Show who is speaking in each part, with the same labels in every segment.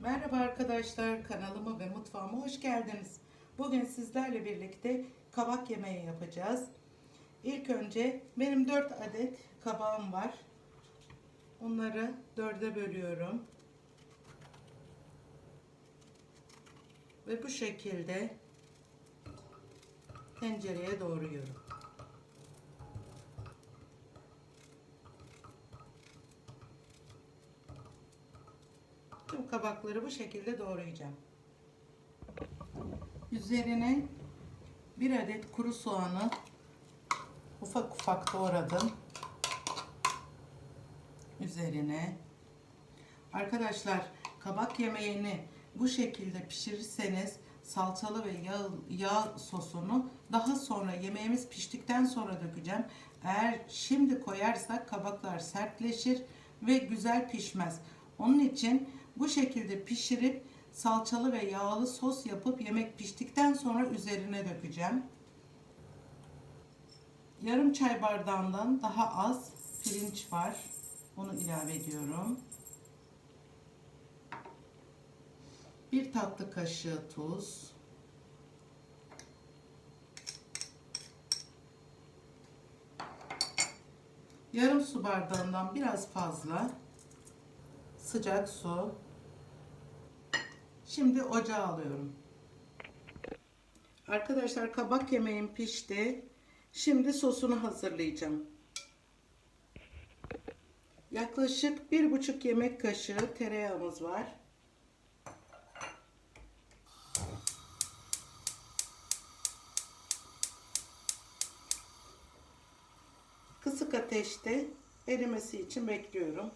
Speaker 1: Merhaba arkadaşlar kanalıma ve mutfağıma hoş geldiniz. Bugün sizlerle birlikte kabak yemeği yapacağız. İlk önce benim 4 adet kabağım var. Onları dörde bölüyorum. Ve bu şekilde tencereye doğruyorum. Kabakları bu şekilde doğrayacağım. Üzerine bir adet kuru soğanı ufak ufak doğradım. Üzerine arkadaşlar kabak yemeğini bu şekilde pişirirseniz salçalı ve yağ, yağ sosunu daha sonra yemeğimiz piştikten sonra dökeceğim. Eğer şimdi koyarsak kabaklar sertleşir ve güzel pişmez. Onun için bu şekilde pişirip salçalı ve yağlı sos yapıp yemek piştikten sonra üzerine dökeceğim. Yarım çay bardağından daha az pirinç var. Onu ilave ediyorum. Bir tatlı kaşığı tuz. Yarım su bardağından biraz fazla sıcak su. Şimdi ocağa alıyorum. Arkadaşlar kabak yemeğim pişti. Şimdi sosunu hazırlayacağım. Yaklaşık bir buçuk yemek kaşığı tereyağımız var. Kısık ateşte erimesi için bekliyorum.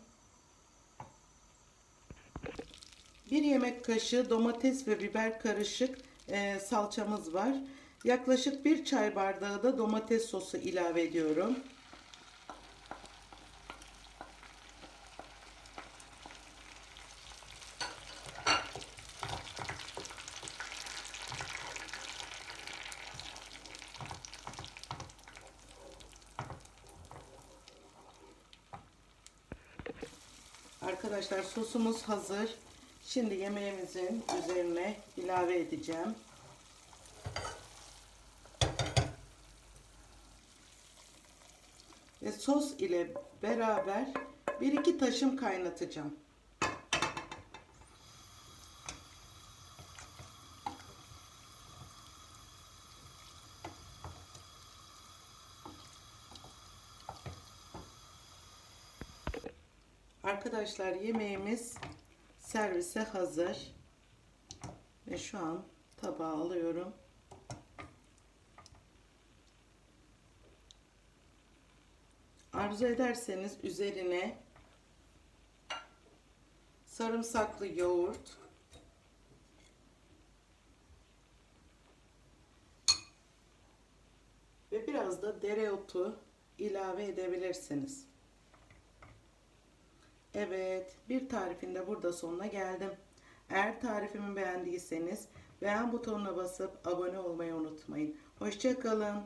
Speaker 1: Bir yemek kaşığı domates ve biber karışık e, salçamız var. Yaklaşık bir çay bardağı da domates sosu ilave ediyorum. Arkadaşlar sosumuz hazır. Şimdi yemeğimizin üzerine ilave edeceğim. Ve sos ile beraber bir iki taşım kaynatacağım. Arkadaşlar yemeğimiz servise hazır. Ve şu an tabağa alıyorum. Arzu ederseniz üzerine sarımsaklı yoğurt ve biraz da dereotu ilave edebilirsiniz. Evet, bir tarifinde burada sonuna geldim. Eğer tarifimi beğendiyseniz beğen butonuna basıp abone olmayı unutmayın. Hoşçakalın.